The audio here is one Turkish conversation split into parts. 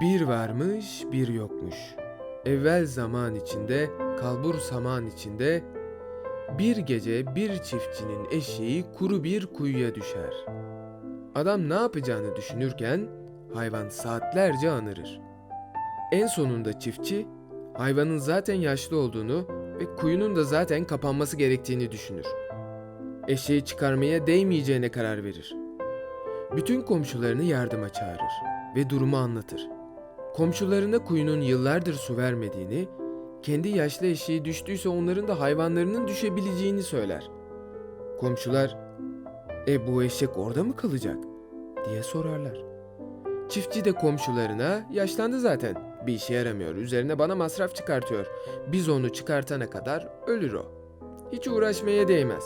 Bir varmış bir yokmuş. Evvel zaman içinde, kalbur saman içinde, bir gece bir çiftçinin eşeği kuru bir kuyuya düşer. Adam ne yapacağını düşünürken hayvan saatlerce anırır. En sonunda çiftçi hayvanın zaten yaşlı olduğunu ve kuyunun da zaten kapanması gerektiğini düşünür. Eşeği çıkarmaya değmeyeceğine karar verir. Bütün komşularını yardıma çağırır ve durumu anlatır. Komşularına kuyunun yıllardır su vermediğini, kendi yaşlı eşeği düştüyse onların da hayvanlarının düşebileceğini söyler. Komşular, "E bu eşek orada mı kalacak?" diye sorarlar. Çiftçi de komşularına, "Yaşlandı zaten. Bir işe yaramıyor. Üzerine bana masraf çıkartıyor. Biz onu çıkartana kadar ölür o. Hiç uğraşmaya değmez."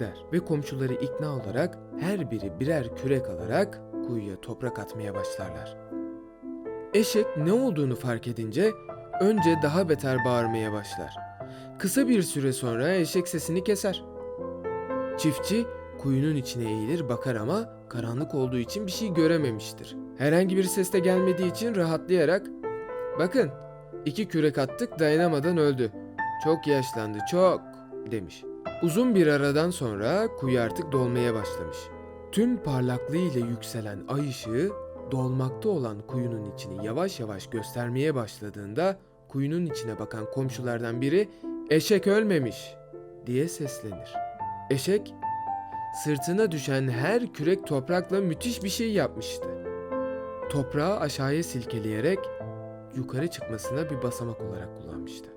der ve komşuları ikna olarak her biri birer kürek alarak kuyuya toprak atmaya başlarlar. Eşek ne olduğunu fark edince önce daha beter bağırmaya başlar. Kısa bir süre sonra eşek sesini keser. Çiftçi kuyunun içine eğilir bakar ama karanlık olduğu için bir şey görememiştir. Herhangi bir ses de gelmediği için rahatlayarak "Bakın, iki kürek attık dayanamadan öldü. Çok yaşlandı, çok." demiş. Uzun bir aradan sonra kuyu artık dolmaya başlamış. Tüm parlaklığıyla yükselen ay ışığı dolmakta olan kuyunun içini yavaş yavaş göstermeye başladığında kuyunun içine bakan komşulardan biri eşek ölmemiş diye seslenir. Eşek sırtına düşen her kürek toprakla müthiş bir şey yapmıştı. Toprağı aşağıya silkeleyerek yukarı çıkmasına bir basamak olarak kullanmıştı.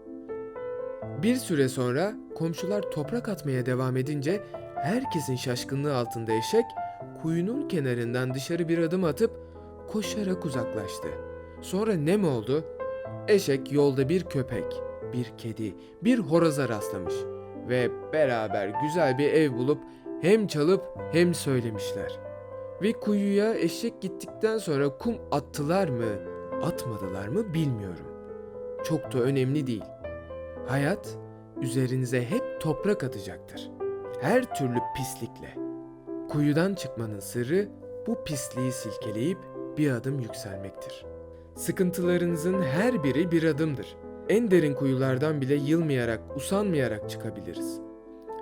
Bir süre sonra komşular toprak atmaya devam edince herkesin şaşkınlığı altında eşek kuyunun kenarından dışarı bir adım atıp koşarak uzaklaştı. Sonra ne mi oldu? Eşek yolda bir köpek, bir kedi, bir horoza rastlamış ve beraber güzel bir ev bulup hem çalıp hem söylemişler. Ve kuyuya eşek gittikten sonra kum attılar mı, atmadılar mı bilmiyorum. Çok da önemli değil. Hayat üzerinize hep toprak atacaktır. Her türlü pislikle. Kuyudan çıkmanın sırrı bu pisliği silkeleyip bir adım yükselmektir. Sıkıntılarınızın her biri bir adımdır. En derin kuyulardan bile yılmayarak, usanmayarak çıkabiliriz.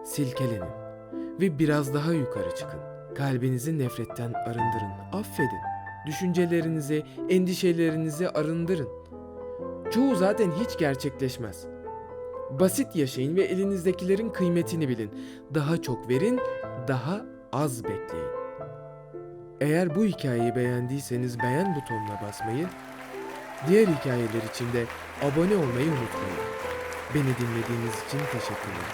Silkelenin ve biraz daha yukarı çıkın. Kalbinizi nefretten arındırın, affedin. Düşüncelerinizi, endişelerinizi arındırın. Çoğu zaten hiç gerçekleşmez. Basit yaşayın ve elinizdekilerin kıymetini bilin. Daha çok verin, daha az bekleyin. Eğer bu hikayeyi beğendiyseniz beğen butonuna basmayı, diğer hikayeler için de abone olmayı unutmayın. Beni dinlediğiniz için teşekkürler.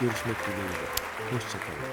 Görüşmek dileğiyle. Hoşçakalın.